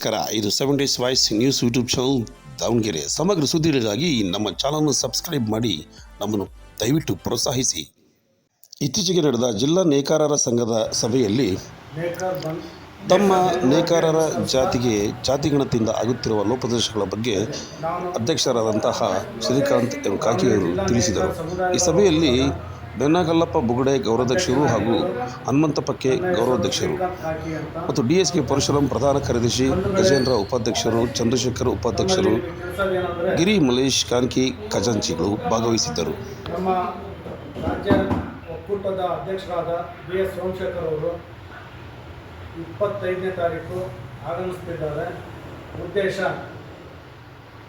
ನಮಸ್ಕಾರ ಇದು seven days voice news YouTube channel Davanagere. ಸಮಗ್ರ ಸುದ್ದಿಗಳಿಗಾಗಿ ನಮ್ಮ ಚಾನಲ್ನ ಸಬ್ಸ್ಕ್ರೈಬ್ ಮಾಡಿ, ನಮ್ಮನ್ನು ದಯವಿಟ್ಟು ಪ್ರೋತ್ಸಾಹಿಸಿ. ಇತ್ತೀಚೆಗೆ ನಡೆದ ಜಿಲ್ಲಾ ನೇಕಾರರ ಸಂಘದ ಸಭೆಯಲ್ಲಿ ತಮ್ಮ ನೇಕಾರರ ಜಾತಿಗೆ ಜಾತಿಗಣತಿಯಿಂದ ಆಗುತ್ತಿರುವ ಲೋಪದೋಷಗಳ ಬಗ್ಗೆ ಅಧ್ಯಕ್ಷರಾದಂತಹ ಶ್ರೀಕಾಂತ್ ಕಾಕಿಯವರು ತಿಳಿಸಿದರು. ಈ ಸಭೆಯಲ್ಲಿ ಬೆನ್ನಗಲ್ಲಪ್ಪ ಬುಗುಡೆ ಗೌರವಾಧ್ಯಕ್ಷರು ಹಾಗೂ ಹನುಮಂತಪ್ಪಕ್ಕೆ ಗೌರವಾಧ್ಯಕ್ಷರು. ಮತ್ತು ಡಿ ಎಸ್ ಕೆ ಪರಶುರಾಮ್ ಪ್ರಧಾನ ಕಾರ್ಯದರ್ಶಿ, ಗಜೇಂದ್ರ ಉಪಾಧ್ಯಕ್ಷರು, ಚಂದ್ರಶೇಖರ್ ಉಪಾಧ್ಯಕ್ಷರು, ಗಿರಿ ಮಲೇಶ್ ಕಾನ್ಕಿ ಖಜಾಂಚಿಗಳು ಭಾಗವಹಿಸಿದ್ದರು. ರಾಜ್ಯ ಒಕ್ಕೂಟದ ಅಧ್ಯಕ್ಷರಾದ ಬಿ ಎಸ್ ಸೋಮಶೇಖರ್ ಅವರು ಇಪ್ಪತ್ತೈದನೇ ತಾರೀಕು ಆಗಮಿಸ್ತಿದ್ದಾರೆ. ಉದ್ದೇಶ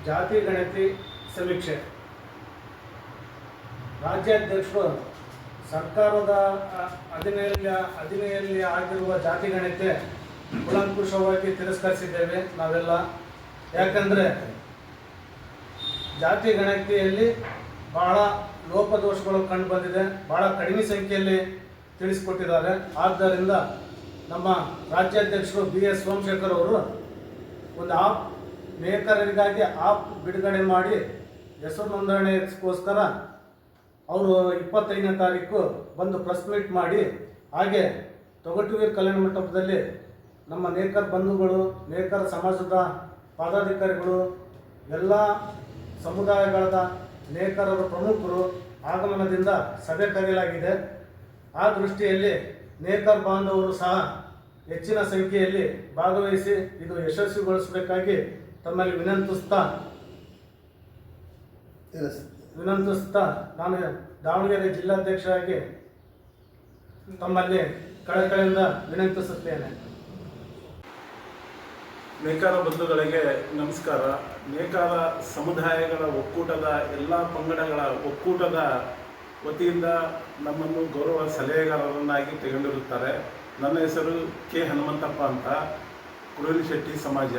ಜಾತಿ ಗಣತಿ ಸಮೀಕ್ಷೆ. ರಾಜ್ಯಾಧ್ಯಕ್ಷರು ಸರ್ಕಾರದ ಅಧಿನಯಲ್ಲಿ ಅಧೀನೆಯಲ್ಲಿ ಆಗಿರುವ ಜಾತಿ ಕುಲಂಕುಷವಾಗಿ ಕೂಲಂಕುಷವಾಗಿ ತಿರಸ್ಕರಿಸಿದ್ದೇವೆ ನಾವೆಲ್ಲ. ಯಾಕಂದರೆ ಜಾತಿ ಗಣತಿಯಲ್ಲಿ ಬಹಳ ಲೋಪದೋಷಗಳು ಕಂಡು ಬಂದಿದೆ, ಬಹಳ ಕಡಿಮೆ ಸಂಖ್ಯೆಯಲ್ಲಿ ತಿಳಿಸಿಕೊಟ್ಟಿದ್ದಾರೆ. ಆದ್ದರಿಂದ ನಮ್ಮ ರಾಜ್ಯಾಧ್ಯಕ್ಷರು ಬಿ ಎಸ್ ಸೋಮಶೇಖರ್ ಅವರು ಒಂದು ಆಪ್ ನೇಕರರಿಗಾಗಿ ಆಪ್ ಬಿಡುಗಡೆ ಮಾಡಿ ಹೆಸರು ನೋಂದಣಿಗೋಸ್ಕರ ಅವರು ಇಪ್ಪತ್ತೈದನೇ ತಾರೀಕು ಬಂದು ಪ್ರೆಸ್ ಮೀಟ್ ಮಾಡಿ, ಹಾಗೆ ತೊಗಟುವೀರ್ ಕಲ್ಯಾಣ ಮಂಟಪದಲ್ಲಿ ನಮ್ಮ ನೇಕರ್ ಬಂಧುಗಳು, ನೇಕರ್ ಸಮಾಜದ ಪದಾಧಿಕಾರಿಗಳು, ಎಲ್ಲ ಸಮುದಾಯಗಳದ ನೇಕಾರರ ಪ್ರಮುಖರು ಆಗಮನದಿಂದ ಸಭೆ ಕರೆಯಲಾಗಿದೆ. ಆ ದೃಷ್ಟಿಯಲ್ಲಿ ನೇಕರ್ ಬಾಂಧವರು ಸಹ ಹೆಚ್ಚಿನ ಸಂಖ್ಯೆಯಲ್ಲಿ ಭಾಗವಹಿಸಿ ಇದು ಯಶಸ್ವಿಗೊಳಿಸಬೇಕಾಗಿ ತಮ್ಮಲ್ಲಿ ವಿನಂತಿಸ್ತಾ ವಿನಂತಿಸ್ತಾ ನಾನು ದಾವಣಗೆರೆ ಜಿಲ್ಲಾಧ್ಯಕ್ಷರಾಗಿ ತಮ್ಮಲ್ಲಿ ಕಳಕಳಿಯಿಂದ ವಿನಂತಿಸುತ್ತೇನೆ. ನೇಕಾರ ಬಂಧುಗಳಿಗೆ ನಮಸ್ಕಾರ. ನೇಕಾರ ಸಮುದಾಯಗಳ ಒಕ್ಕೂಟದ ಎಲ್ಲ ಪಂಗಡಗಳ ಒಕ್ಕೂಟದ ವತಿಯಿಂದ ನಮ್ಮನ್ನು ಗೌರವ ಸಲಹೆಗಾರರನ್ನಾಗಿ ತೆಗೆದಿರುತ್ತಾರೆ. ನನ್ನ ಹೆಸರು ಕೆ ಹನುಮಂತಪ್ಪ ಅಂತ ಕುರುಳಿ ಶೆಟ್ಟಿ ಸಮಾಜ.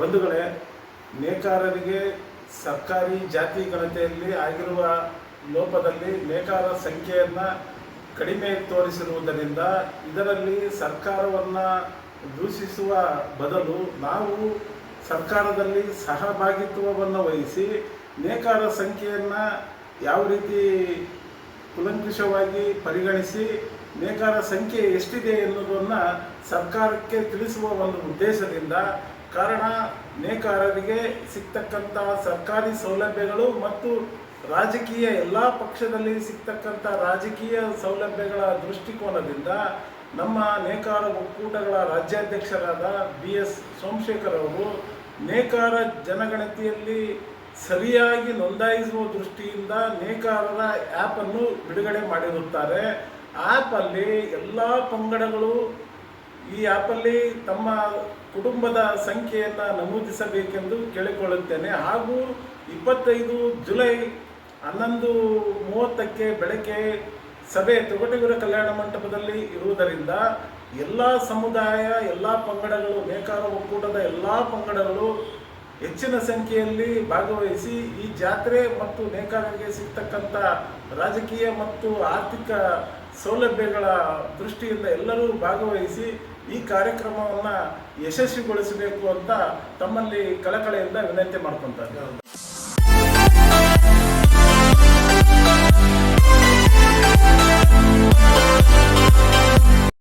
ಬಂಧುಗಳೇ ನೇಕಾರರಿಗೆ ಸರ್ಕಾರಿ ಜಾತಿ ಗಣತಿಯಲ್ಲಿ ಆಗಿರುವ ಲೋಪದಲ್ಲಿ ನೇಕಾರ ಸಂಖ್ಯೆಯನ್ನು ಕಡಿಮೆ ತೋರಿಸಿರುವುದರಿಂದ ಇದರಲ್ಲಿ ಸರ್ಕಾರವನ್ನು ದೂಷಿಸುವ ಬದಲು ನಾವು ಸರ್ಕಾರದಲ್ಲಿ ಸಹಭಾಗಿತ್ವವನ್ನು ವಹಿಸಿ ನೇಕಾರ ಸಂಖ್ಯೆಯನ್ನು ಯಾವ ರೀತಿ ಕುಲಂಕುಷವಾಗಿ ಪರಿಗಣಿಸಿ ನೇಕಾರ ಸಂಖ್ಯೆ ಎಷ್ಟಿದೆ ಎನ್ನುವುದನ್ನು ಸರ್ಕಾರಕ್ಕೆ ತಿಳಿಸುವ ಒಂದು ಉದ್ದೇಶದಿಂದ ಕಾರಣ ನೇಕಾರರಿಗೆ ಸಿಗ್ತಕ್ಕಂತಹ ಸರ್ಕಾರಿ ಸೌಲಭ್ಯಗಳು ಮತ್ತು ರಾಜಕೀಯ ಎಲ್ಲ ಪಕ್ಷದಲ್ಲಿ ಸಿಗ್ತಕ್ಕಂಥ ರಾಜಕೀಯ ಸೌಲಭ್ಯಗಳ ದೃಷ್ಟಿಕೋನದಿಂದ ನಮ್ಮ ನೇಕಾರ ಒಕ್ಕೂಟಗಳ ರಾಜ್ಯಾಧ್ಯಕ್ಷರಾದ ಬಿ ಎಸ್ ಸೋಮಶೇಖರ್ ಅವರು ನೇಕಾರ ಜನಗಣತಿಯಲ್ಲಿ ಸರಿಯಾಗಿ ನೋಂದಾಯಿಸುವ ದೃಷ್ಟಿಯಿಂದ ನೇಕಾರರ ಆ್ಯಪನ್ನು ಬಿಡುಗಡೆ ಮಾಡಿರುತ್ತಾರೆ. ಆ್ಯಪಲ್ಲಿ ಎಲ್ಲ ಪಂಗಡಗಳು ಈ ಆ್ಯಪಲ್ಲಿ ತಮ್ಮ ಕುಟುಂಬದ ಸಂಖ್ಯೆಯನ್ನು ನಮೂದಿಸಬೇಕೆಂದು ಕೇಳಿಕೊಳ್ಳುತ್ತೇನೆ. ಹಾಗೂ ಇಪ್ಪತ್ತೈದು ಜುಲೈ ಹನ್ನೊಂದು ಮೂವತ್ತಕ್ಕೆ ಬೆಳಗ್ಗೆ ಸಭೆ ತೊಗಟಗಿರ ಕಲ್ಯಾಣ ಮಂಟಪದಲ್ಲಿ ಇರುವುದರಿಂದ ಎಲ್ಲ ಸಮುದಾಯ, ಎಲ್ಲ ಪಂಗಡಗಳು ನೇಕಾರ ಒಕ್ಕೂಟದ ಎಲ್ಲ ಪಂಗಡಗಳು ಹೆಚ್ಚಿನ ಸಂಖ್ಯೆಯಲ್ಲಿ ಭಾಗವಹಿಸಿ ಈ ಜಾತ್ರೆ ಮತ್ತು ನೇಕಾರರಿಗೆ ಸಿಗ್ತಕ್ಕಂಥ ರಾಜಕೀಯ ಮತ್ತು ಆರ್ಥಿಕ ಸೌಲಭ್ಯಗಳ ದೃಷ್ಟಿಯಿಂದ ಎಲ್ಲರೂ ಭಾಗವಹಿಸಿ ಈ ಕಾರ್ಯಕ್ರಮವನ್ನು ಯಶಸ್ವಿಗೊಳಿಸಬೇಕು ಅಂತ ತಮ್ಮಲ್ಲಿ ಕಳಕಳಿಯಿಂದ ವಿನಂತಿ ಮಾಡ್ಕೊತಾರೆ